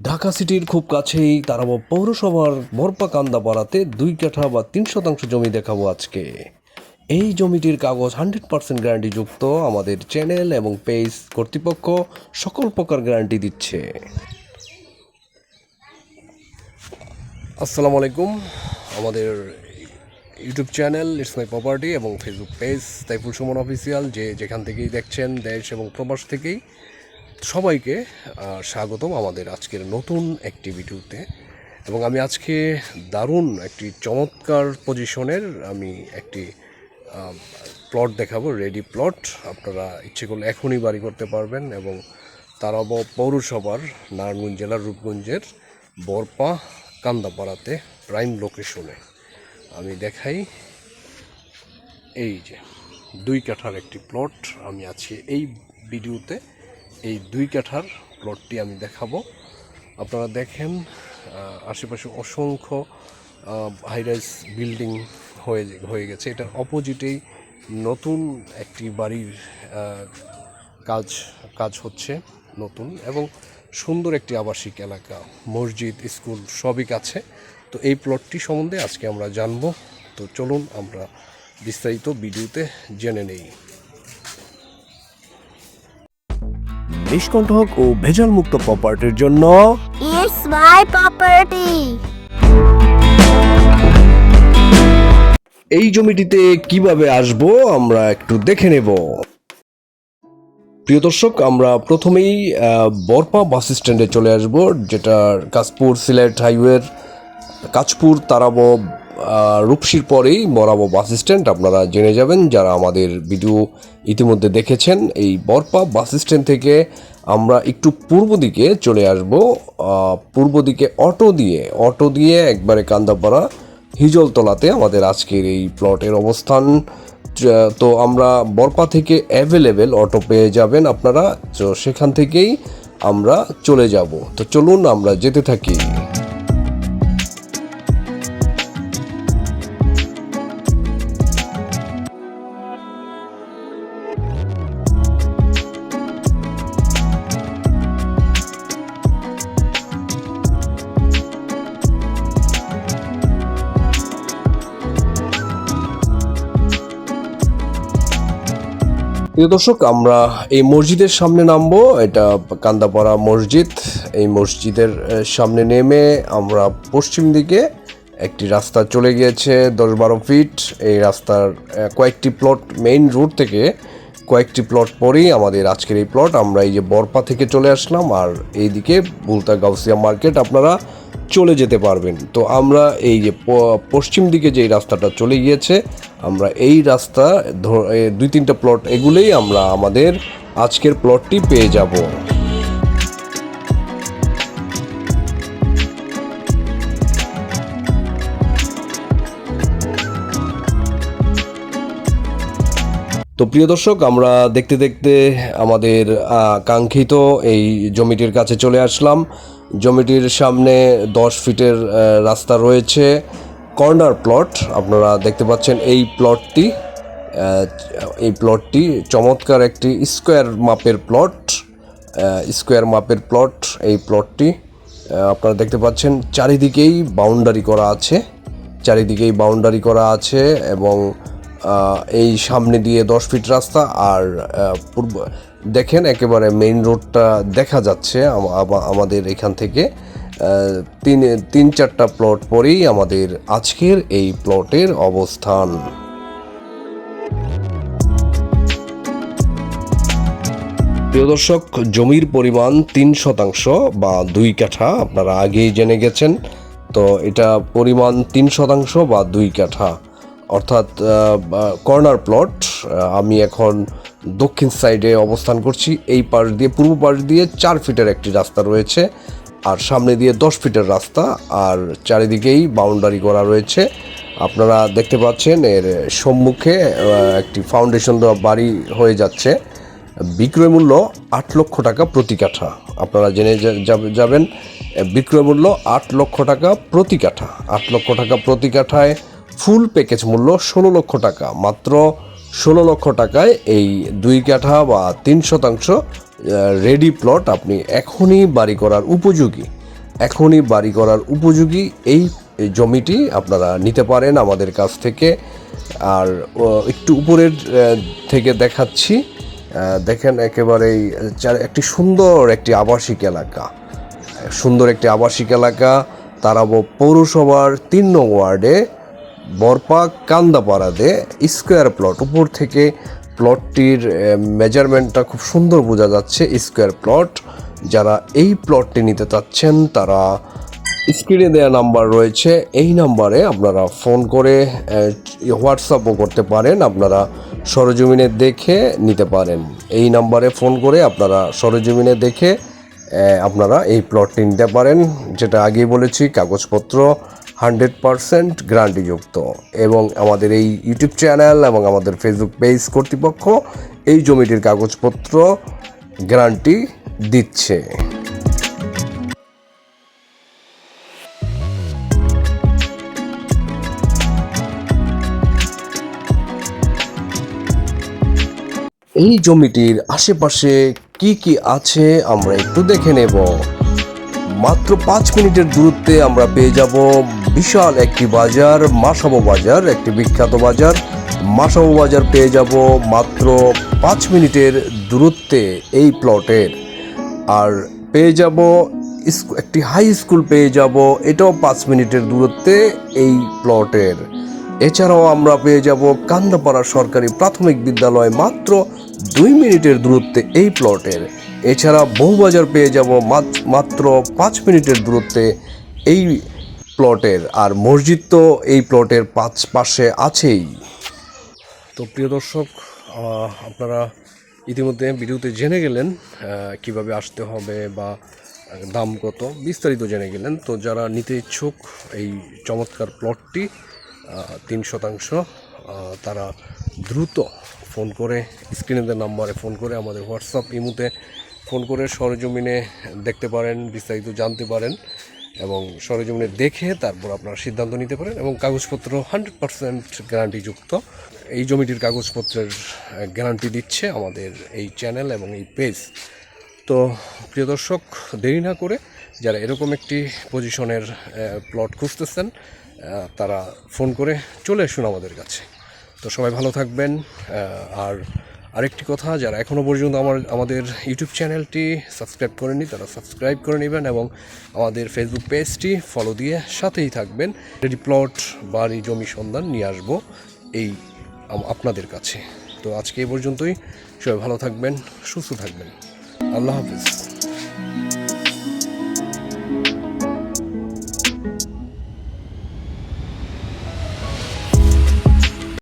ঢাকা সিটির খুব কাছেই তারাবো পৌরসভার বরপাকান্দা পাড়াতে দুই কাঠা বা তিন শতাংশ জমি দেখাবো আজকে। এই জমিটির কাগজ হান্ড্রেড পার্সেন্ট গ্যারান্টিযুক্ত, আমাদের চ্যানেল এবং পেজ কর্তৃপক্ষ সকল প্রকার গ্যারান্টি দিচ্ছে। আসসালামু আলাইকুম। আমাদের YouTube channel it's my property এবং Facebook page Taiful Sumon official যে যেখান থেকেই দেখছেন দেশ এবং প্রবাস থেকেই। সবাইকে স্বাগতম আমাদের আজকের নতুন একটি ভিডিওতে এবং আমি আজকে দারুণ একটি চমৎকার পজিশনের আমি একটি প্লট দেখাবো রেডি প্লট আপনারা ইচ্ছে করলে এখনই বাড়ি করতে পারবেন এবং তারাব পৌরসভার নারায়ণগঞ্জ জেলার রূপগঞ্জের বরপা কান্দাপাড়াতে প্রাইম লোকেশনে আমি দেখাই, এই যে, দুই কাঠার একটি প্লট আমি আছি এই ভিডিওতে এই দুই কাঠার প্লটটি আমি দেখাবো। আপনারা দেখেন আশেপাশে অসংখ্য হাইরাইজ বিল্ডিং হয়ে হয়ে গেছে। এটার অপোজিটেই নতুন একটি বাড়ির কাজ কাজ হচ্ছে নতুন এবং সুন্দর একটি আবাসিক এলাকা, মসজিদ, স্কুল সবই কাছে। তো এই প্লটটি সম্বন্ধে আজকে আমরা জানব। তো চলুন আমরা বিস্তারিত ভিডিওতে জেনে নেই। নিষ্কণ্ঠক ও ভেজাল মুক্ত প্রপার্টির জন্য It's my property. এই জমিটিতে কীভাবে আসব আমরা একটু দেখে নেব প্রিয় দর্শক আমরা প্রথমেই আহ, বরপা বাস স্ট্যান্ডে চলে আসব যেটা কাশপুর সিলেট হাইওয়ের কাঁচপুর তারাবো রূপসীর পরেই বরাবো বাস স্ট্যান্ড। আপনারা জেনে যাবেন যারা আমাদের ভিডিও ইতিমধ্যে দেখেছেন, এই বরপা বাস স্ট্যান্ড থেকে আমরা একটু পূর্ব দিকে চলে আসব। পূর্ব দিকে অটো দিয়ে অটো দিয়ে একবারে কান্দাপাড়া হিজলতলাতে আমাদের আজকের এই প্লটের অবস্থান। তো আমরা বরপা থেকে অ্যাভেলেবেল অটো পেয়ে যাবেন আপনারা। তো সেখান থেকেই আমরা চলে যাব। তো চলুন আমরা যেতে থাকি। প্রিয় দর্শক, আমরা এই মসজিদের সামনে নামবো। এটা কান্দাপাড়া মসজিদ। এই মসজিদের সামনে নেমে আমরা পশ্চিম দিকে একটি রাস্তা চলে গিয়েছে, দশ বারো ফিট। এই রাস্তার কয়েকটি প্লট মেইন রোড থেকে কয়েকটি প্লট পরেই আমাদের আজকের এই প্লট আমরা এই যে বরপা থেকে চলে আসলাম, আর এইদিকে বুলতা গাউসিয়া মার্কেট, আপনারা চলে যেতে পারবেন। তো আমরা এই যে পশ্চিম দিকে যে রাস্তাটা চলে গিয়েছে, আমরা এই রাস্তা দুই তিনটা প্লট এগুলেই আমরা আমাদের আজকের প্লটটি পেয়ে যাব। তো প্রিয় দর্শক, আমরা দেখতে দেখতে আমাদের কাঙ্ক্ষিত এই জমিটির কাছে চলে আসলাম। জমিটির সামনে দশ ফিটের রাস্তা রয়েছে। কর্নার প্লট, আপনারা দেখতে পাচ্ছেন এই প্লটটি এই প্লটটি চমৎকার একটি স্কোয়ার মাপের প্লট স্কোয়ার মাপের প্লট এই প্লটটি। আপনারা দেখতে পাচ্ছেন চারিদিকেই বাউন্ডারি করা আছে, চারিদিকেই বাউন্ডারি করা আছে এবং এই সামনে দিয়ে দশ ফিট রাস্তা আর পূর্ব, দেখেন একেবারে মেইন রোডটা দেখা যাচ্ছে আমাদের এখান থেকে। তিন তিন চারটা প্লট পরেই আমাদের আজকের এই প্লটের অবস্থান। প্রিয় দর্শক, জমির পরিমাণ তিন শতাংশ বা দুই কাঠা, আপনারা আগেই জেনে গেছেন। তো এটা পরিমাণ তিন শতাংশ বা দুই কাঠা। অর্থাৎ কর্নার প্লট আমি এখন দক্ষিণ সাইডে অবস্থান করছি। এই পাশ দিয়ে, পূর্ব পাশ দিয়ে চার ফিটের একটি রাস্তা রয়েছে আর সামনে দিয়ে দশ ফিটের রাস্তা আর চারিদিকেই বাউন্ডারি করা রয়েছে। আপনারা দেখতে পাচ্ছেন এর সম্মুখে একটি ফাউন্ডেশন দেওয়া বাড়ি হয়ে যাচ্ছে। বিক্রয় মূল্য আট লক্ষ টাকা প্রতি কাঠা। আপনারা জেনে যাবেন বিক্রয় মূল্য আট লক্ষ টাকা প্রতি কাঠা। আট লক্ষ টাকা প্রতি কাঠায় ফুল প্যাকেজ মূল্য ষোলো লক্ষ টাকা। মাত্র ষোলো লক্ষ টাকায় এই দুই কাঠা বা তিন শতাংশ রেডি প্লট আপনি এখনই বাড়ি করার উপযোগী। এখনই বাড়ি করার উপযোগী এই জমিটি আপনারা নিতে পারেন আমাদের কাছ থেকে। আর একটু উপরের থেকে দেখাচ্ছি। দেখেন একেবারেই একটি সুন্দর একটি আবাসিক এলাকা। সুন্দর একটি আবাসিক এলাকা, তারাবো পৌরসভার তিন নং ওয়ার্ডে। বরপা কান্দাপাড়াতে স্কোয়ার প্লট। উপর থেকে প্লটটির মেজারমেন্টটা খুব সুন্দর বোঝা যাচ্ছে স্কোয়ার প্লট। যারা এই প্লটটি নিতে চাচ্ছেন, তারা স্ক্রিনে দেওয়া নাম্বার রয়েছে। এই নাম্বারে আপনারা ফোন করে হোয়াটসঅ্যাপও করতে পারেন। আপনারা সরজমিনে দেখে নিতে পারেন। এই নাম্বারে ফোন করে আপনারা সরজমিনে দেখে আপনারা এই প্লটটি নিতে পারেন। যেটা আগেই বলেছি, কাগজপত্র হান্ড্রেড পারসেন্ট গ্যারান্টিযুক্ত এবং আমাদের এই ইউটিউব চ্যানেল এবং আমাদের ফেসবুক পেজ কর্তৃপক্ষ এই জমিটির কাগজপত্র গ্যারান্টি দিচ্ছে। এই জমিটির আশেপাশে কি কি আছে আমরা একটু দেখে নেব। মাত্র পাঁচ মিনিটের দূরত্বে আমরা পেয়ে যাব বিশাল একটি বাজার মাসাবো বাজার, একটি বিখ্যাত বাজার। মাসাবো বাজার পেয়ে যাব মাত্র পাঁচ মিনিটের দূরত্বে এই প্লটের আর পেয়ে যাব একটি হাই স্কুল পেয়ে যাব, এটাও পাঁচ মিনিটের দূরত্বে এই প্লটের এছাড়াও আমরা পেয়ে যাব কান্দাপাড়া সরকারি প্রাথমিক বিদ্যালয় মাত্র দুই মিনিটের দূরত্বে এই প্লটের এছাড়া বহুবাজার পেয়ে যাব মাত- মাত্র পাঁচ মিনিটের দূরত্বে এই প্লটের, আর মসজিদ তো এই প্লটের পাঁচ পাশে আছেই। তো প্রিয় দর্শক আপনারা ইতিমধ্যে ভিডিওতে জেনে গেলেন কীভাবে আসতে হবে বা দাম কত, বিস্তারিত জেনে গেলেন। তো যারা নিতে ইচ্ছুক এই চমৎকার প্লটটি তিন শতাংশ তারা দ্রুত ফোন করে স্ক্রিনের নাম্বারে ফোন করে আমাদের হোয়াটসঅ্যাপ ইমুতে ফোন করে সরজমিনে দেখতে পারেন, বিস্তারিত জানতে পারেন। এবং সরজমিনে দেখে তারপর আপনারা সিদ্ধান্ত নিতে পারেন এবং কাগজপত্র হান্ড্রেড পারসেন্ট গ্যারান্টিযুক্ত। এই জমিটির কাগজপত্রের গ্যারান্টি দিচ্ছে আমাদের এই চ্যানেল এবং এই পেজ। তো প্রিয় দর্শক, দেরি না করে যারা এরকম একটি পজিশনের প্লট খুঁজতেছেন তারা ফোন করে চলে আসুন আমাদের কাছে। তো সবাই ভালো থাকবেন আর আরেকটি কথা, যারা এখনও পর্যন্ত আমার, আমাদের ইউটিউব চ্যানেলটি সাবস্ক্রাইব করেনি তারা সাবস্ক্রাইব করে নেবেন এবং আমাদের ফেসবুক পেজটি ফলো দিয়ে সাথেই থাকবেন। রেডি প্লট বাড়ি, জমি সন্ধান নিয়ে আসব এই আপনাদের কাছে। তো আজকে এই পর্যন্তই। সবাই ভালো থাকবেন, সুস্থ থাকবেন। আল্লাহ হাফিজ।